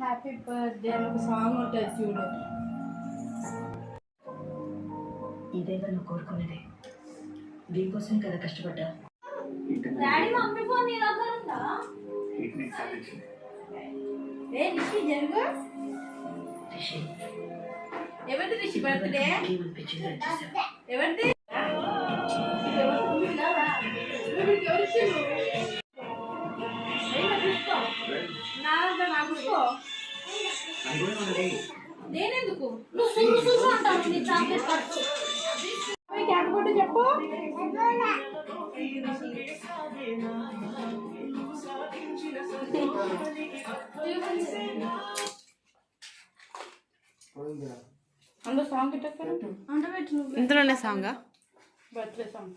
Happy birthday అని ఒక song ఉంటుంది చూడు. ఇదేగా నువ్వు కోరుకునేది దీనికోసమే కదా కష్టపడ్డా? డాడీ మమ్మీ ఫోన్ నీ దగ్గర ఉందా? ఏ రిషి జరుగు. రిషి. ఎవరిది రిషి బర్త్డే. ఎవరిది? నేనెందుకు? నువ్వు సురు సురు అంటావు నీ చాక్లెట్ ఖర్చు క్యాట్ చెప్పు. అందరూ సాంగ్ ఇందులోనే సాంగా బర్త్డే సాంగ్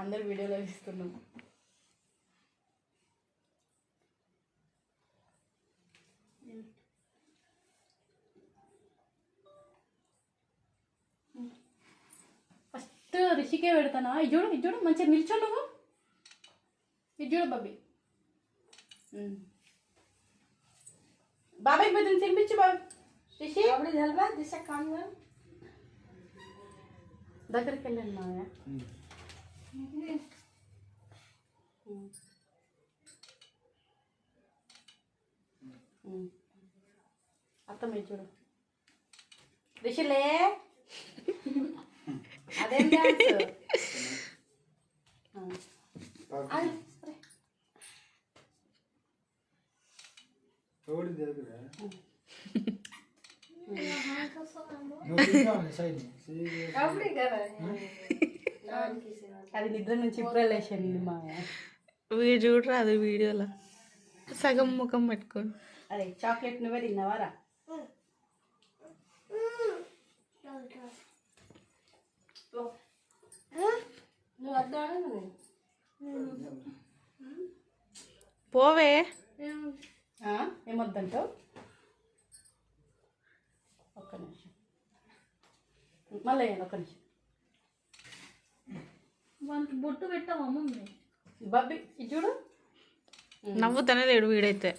అందరు వీడియోలో ఇస్తున్నాం ఫస్ట్ రిషికే పెడతానా? ఇది చూడు ఇది చూడు మంచిగా నిల్చో నువ్వు. ఇది చూడు బాబీ బాబాయ్ పెద్ద తినిపించు బాబు రిషి. దిశ కాను దగ్గరికి వెళ్ళండి మాయ అత్త మీరు చూడు. రిషిలే. అదేం డాన్స్? అది నిద్ర నుంచి ఇప్పుడే లేచింది మాయ వీడు చూడరా అది వీడియోలో? సగం ముఖం పెట్టుకోండి అదే చాక్లెట్ నువ్వే తిన్నావారా పోవే. ఏమొద్దంటావు? ఒక్క నిమిషం. మళ్ళీ ఒక్క నిమిషం. వానికి బొట్టు పెట్టావా మమ్మీ బాబీ ఇది చూడు. నవ్వుతానే లేడు వీడైతే.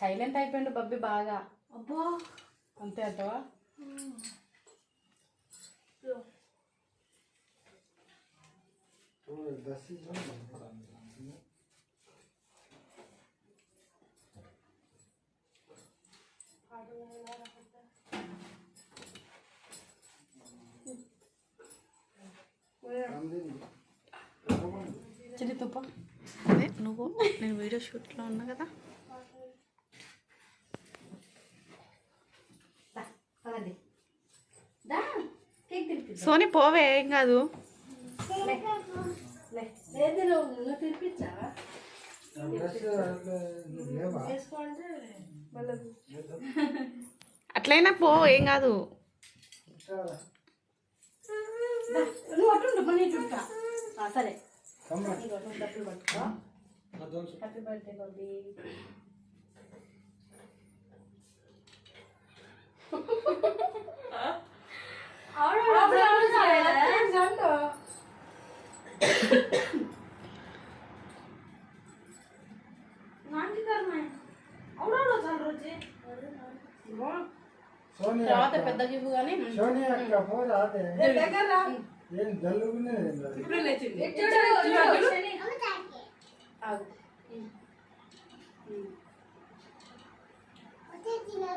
సైలెంట్ అయిపోయిండు బబ్బీ బాగా. అబ్బా. అంతే అంటావా तो చిన్న తుప్ప అదే నువ్వు నేను వీడియో షూట్లో ఉన్నా కదా. సోని పోవే ఏం కాదు. అట్లయినా పో ఏం కాదు. నువ్వు అట్టుండు మళ్ళీ చుట్టా సరే డబ్బులు పట్టుకో హ్యాపీ బర్త్డే బాబీ అవును అవును అవును ఆగు.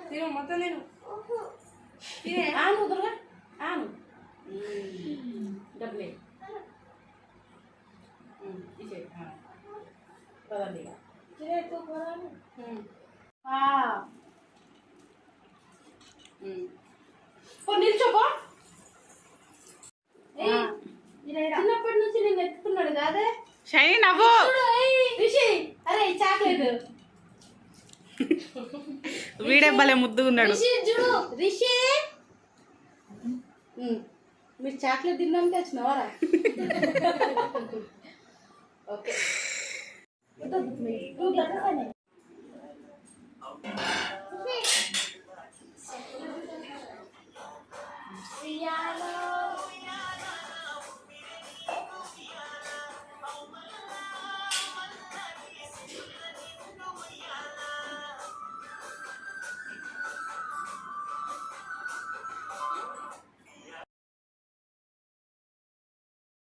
తిను మొత్తం నేను ఆను దుర్గా. ఆను. డబ్బులే. ఇచ్చే పదండి ఇక. పో నిల్చోపో చిన్నప్పటి నుంచి నేను ఎత్తుకున్నాడు కాదే షైని నవ్వు రిషి అరే చాక్లెట్ వీడే భలే ముద్దుగున్నాడు రిషి చూడు రిషి ఉమ్, మీరు చాక్లెట్ తిన్నాక వచ్చినవారా ఓకే